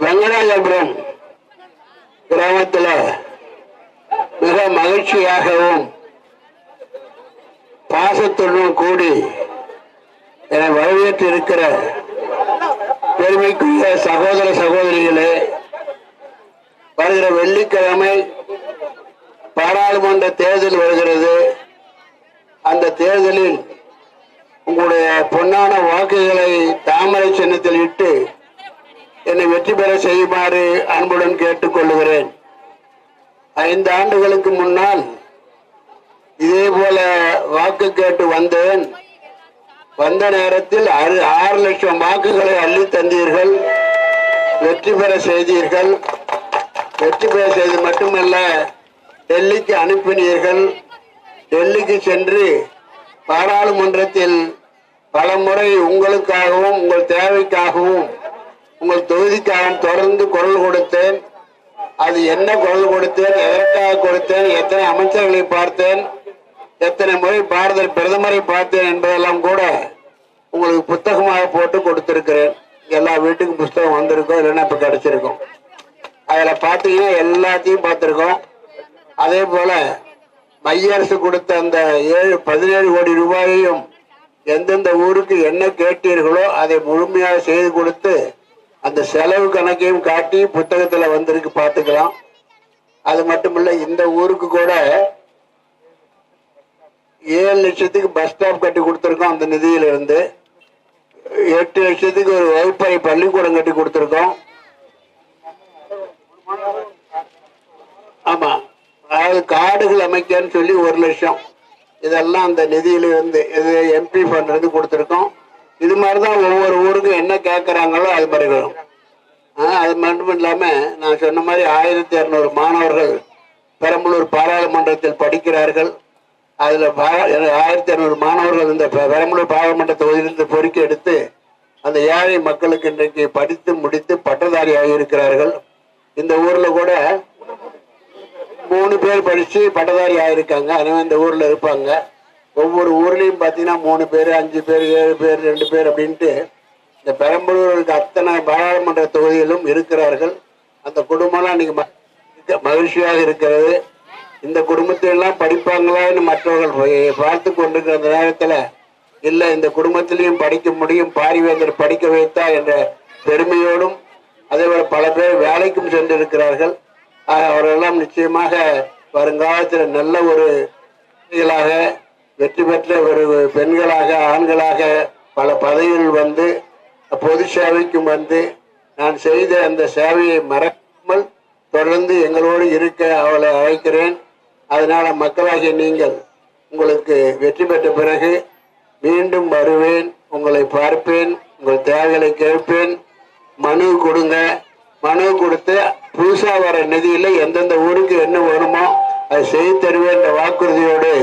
வெங்கடாஜபுரம் கிராமத்தில் மகிழ்ச்சியாகவும் பாசத்துடன் கூடி என்னை வரவேற்று இருக்கிற பெருமைக்குரிய சகோதர சகோதரிகளே வருகிற வெள்ளிக்கிழமை பாராளுமன்ற தேர்தல் வருகிறது. அந்த தேர்தலில் உங்களுடைய பொன்னான வாக்குகளை தாமரை சின்னத்தில் இட்டு என்னை வெற்றி பெற செய்யுமாறு அன்புடன் கேட்டுக்கொள்கிறேன். ஐந்து ஆண்டுகளுக்கு முன்னால் இதே போல வாக்கு கேட்டு வந்தேன். வந்த நேரத்தில் ஆறு ஆறு லட்சம் வாக்குகளை அள்ளி தந்தீர்கள். வெற்றி பெற செய்தீர்கள். வெற்றி பெற செய்து மட்டுமல்ல டெல்லிக்கு அனுப்பினீர்கள். டெல்லிக்கு சென்று பாராளுமன்றத்தில் பல முறை உங்களுக்காகவும் உங்கள் தேவைக்காகவும் உங்கள் தொகுதிக்காகவும் தொடர்ந்து குரல் கொடுத்தேன். அது என்ன குரல் கொடுத்தேன் எதற்காக கொடுத்தேன் எத்தனை அமைச்சர்களை பார்த்தேன் எத்தனை முறை பாரத பிரதமரை பார்த்தேன் என்பதெல்லாம் கூட உங்களுக்கு புத்தகமாக போட்டு கொடுத்திருக்கிறேன். எல்லா வீட்டுக்கும் புஸ்தகம் வந்திருக்கும் இல்லைன்னா இப்போ கிடைச்சிருக்கும். அதில் பார்த்தீங்கன்னா எல்லாத்தையும் பார்த்துருக்கோம். அதே போல் மைய அரசு கொடுத்த அந்த ஏழு பதினேழு கோடி ரூபாயையும் எந்தெந்த ஊருக்கு என்ன கேட்டீர்களோ அதை முழுமையாக செய்து கொடுத்து அந்த செலவு கணக்கையும் காட்டி புத்தகத்துல வந்திருக்கு பார்த்துக்கலாம். அது மட்டும் இல்ல இந்த ஊருக்கு கூட ஏழு லட்சத்துக்கு பஸ் ஸ்டாப் கட்டி கொடுத்துருக்கோம் அந்த நிதியில இருந்து எட்டு லட்சத்துக்கு ஒரு வகுப்பறை பள்ளிக்கூடம் கட்டி கொடுத்துருக்கோம். ஆமா அதாவது காடுகள் அமைக்கன்னு சொல்லி ஒரு லட்சம். இதெல்லாம் அந்த நிதியிலிருந்து இது எம்பி ஃபண்ட் இருந்து கொடுத்துருக்கோம். இது மாதிரிதான் ஒவ்வொரு ஊருக்கும் என்ன கேட்குறாங்களோ அது மாதிரி வரும் அது மட்டும் இல்லாமல் நான் சொன்ன மாதிரி ஆயிரத்தி இரநூறு மாணவர்கள் பெரம்பலூர் பாராளுமன்றத்தில் படிக்கிறார்கள். அதில் பா- ஆயிரத்தி இரநூறு மாணவர்கள் இந்த பெ- பெரம்பலூர் பாராளுமன்ற தொகுதியிலிருந்து பொறுக்கி எடுத்து அந்த ஏழை மக்களுக்கு இன்றைக்கு படித்து முடித்து பட்டதாரியாக இருக்கிறார்கள். இந்த ஊரில் கூட மூணு பேர் படித்து பட்டதாரி ஆகியிருக்காங்க அதனால இந்த ஊரில் இருப்பாங்க. ஒவ்வொரு ஊர்லேயும் பார்த்தீங்கன்னா மூணு பேர் அஞ்சு பேர் ஏழு பேர் ரெண்டு பேர் அப்படின்ட்டு இந்த பெரம்பலூருக்கு அத்தனை பாராளுமன்ற தொகுதியிலும் இருக்கிறார்கள் அந்த குடும்பம்லாம் இன்னைக்கு ம- மிக மகிழ்ச்சியாக இருக்கிறது. இந்த குடும்பத்தை எல்லாம் படிப்பாங்களான்னு மற்றவர்கள் பார்த்து கொண்டிருக்கிற அந்த நேரத்தில் இல்லை இந்த குடும்பத்திலையும் படிக்க முடியும் பாரிவேந்தர் படிக்க வைத்தா என்ற பெருமையோடும் அதே போல பல பேர் வேலைக்கும் சென்றிருக்கிறார்கள். அவரெல்லாம் நிச்சயமாக வருங்காலத்தில் நல்ல ஒரு வெற்றி பெற்ற ஒரு பெண்களாக ஆண்களாக பல பதவியில் வந்து பொது சேவைக்கும் வந்து நான் செய்த அந்த சேவையை மறக்காமல் தொடர்ந்து எங்களோடு இருக்க அவளை அழைக்கிறேன். அதனால் மக்களாகிய நீங்கள் உங்களுக்கு வெற்றி பெற்ற பிறகு மீண்டும் வருவேன் உங்களை பார்ப்பேன் உங்கள் தேவைகளை கேட்பேன். மனு கொடுங்க. மனு கொடுத்து புதுசாக வர நிதியில் எந்தெந்த ஊருக்கு என்ன வேணுமோ அதை செய்து தருவேன் என்ற வாக்குறுதியோடு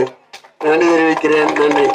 நன்றி தெரிவிக்கிறேன் நன்றி.